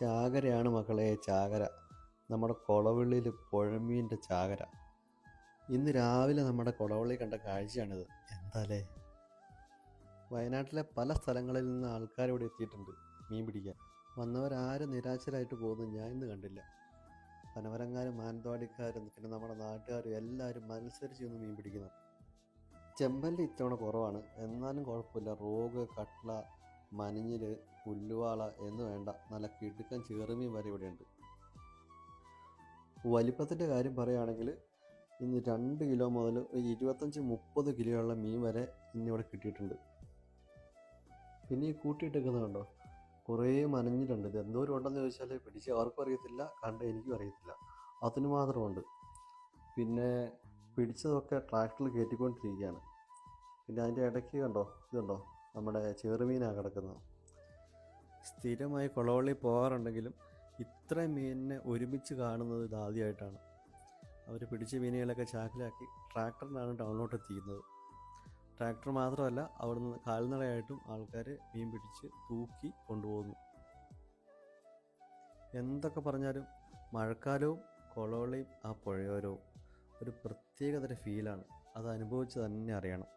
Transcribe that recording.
ചാകരയാണ് മക്കളെ ചാകര. നമ്മുടെ കുളവള്ളിയിൽ പുഴമീന്റെ ചാകര. ഇന്ന് രാവിലെ നമ്മുടെ കുളവള്ളി കണ്ട കാഴ്ചയാണിത്. എന്താലേ? വയനാട്ടിലെ പല സ്ഥലങ്ങളിൽ നിന്ന് ആൾക്കാർ ഇവിടെ എത്തിയിട്ടുണ്ട് മീൻ പിടിക്കാൻ. വന്നവരാരും നിരാശരായിട്ട് പോകുന്നത് ഞാൻ ഇന്ന് കണ്ടില്ല. പനവരങ്ങാരും മാനന്തവാടിക്കാരും പിന്നെ നമ്മുടെ നാട്ടുകാരും എല്ലാവരും മത്സരിച്ച് നിന്ന് മീൻ പിടിക്കുന്നു. ചെമ്പല്ലി ഇത്തവണ കുറവാണ്. എന്നാലും കുഴപ്പമില്ല. റോഗ് കട്ട്ള മനഞ്ഞിൽ പുല്ലുവാള എന്ന് വേണ്ട. നല്ല കിടുക്കൻ ചെറുമീൻ വരെ ഇവിടെയുണ്ട്. വലിപ്പത്തിന്റെ കാര്യം പറയുകയാണെങ്കിൽ ഇന്ന് രണ്ട് കിലോ മുതൽ ഇരുപത്തഞ്ച് മുപ്പത് കിലോയുള്ള മീൻ വരെ ഇന്നിവിടെ കിട്ടിയിട്ടുണ്ട്. പിന്നെ ഈ കൂട്ടിയിട്ടേക്കുന്നത് കണ്ടോ? കുറേ മനഞ്ഞിട്ടുണ്ട്. ഇത് എന്തോരം ഉണ്ടെന്ന് ചോദിച്ചാൽ പിടിച്ച് ആർക്കും അറിയത്തില്ല കണ്ട എനിക്കും അറിയത്തില്ല. അതിന് മാത്രമുണ്ട്. പിന്നെ പിടിച്ചതൊക്കെ ട്രാക്ടറിൽ കയറ്റിക്കൊണ്ടിരിക്കുകയാണ്. പിന്നെ അതിന്റെ ഇടയ്ക്ക് കണ്ടോ? ഇതുണ്ടോ? നമ്മുടെ ചെറുമീനാണ് കിടക്കുന്നത്. സ്ഥിരമായി കുളവള്ളി പോകാറുണ്ടെങ്കിലും ഇത്ര മീനിനെ ഒരുമിച്ച് കാണുന്നത് ഇതാദ്യമായിട്ടാണ് അവർ പിടിച്ച മീനുകളൊക്കെ ചാക്കിലാക്കി ട്രാക്ടറിനാണ് ടൗണിലോട്ട് എത്തിക്കുന്നത്. ട്രാക്ടർ മാത്രമല്ല അവിടുന്ന് കാൽനടയായിട്ടും ആൾക്കാർ മീൻ പിടിച്ച് തൂക്കി കൊണ്ടുപോകുന്നു. എന്തൊക്കെ പറഞ്ഞാലും മഴക്കാലവും കുളവള്ളിയും ആ പുഴയോരവും ഒരു പ്രത്യേകതര ഫീലാണ് അത് അനുഭവിച്ച് തന്നെ അറിയണം.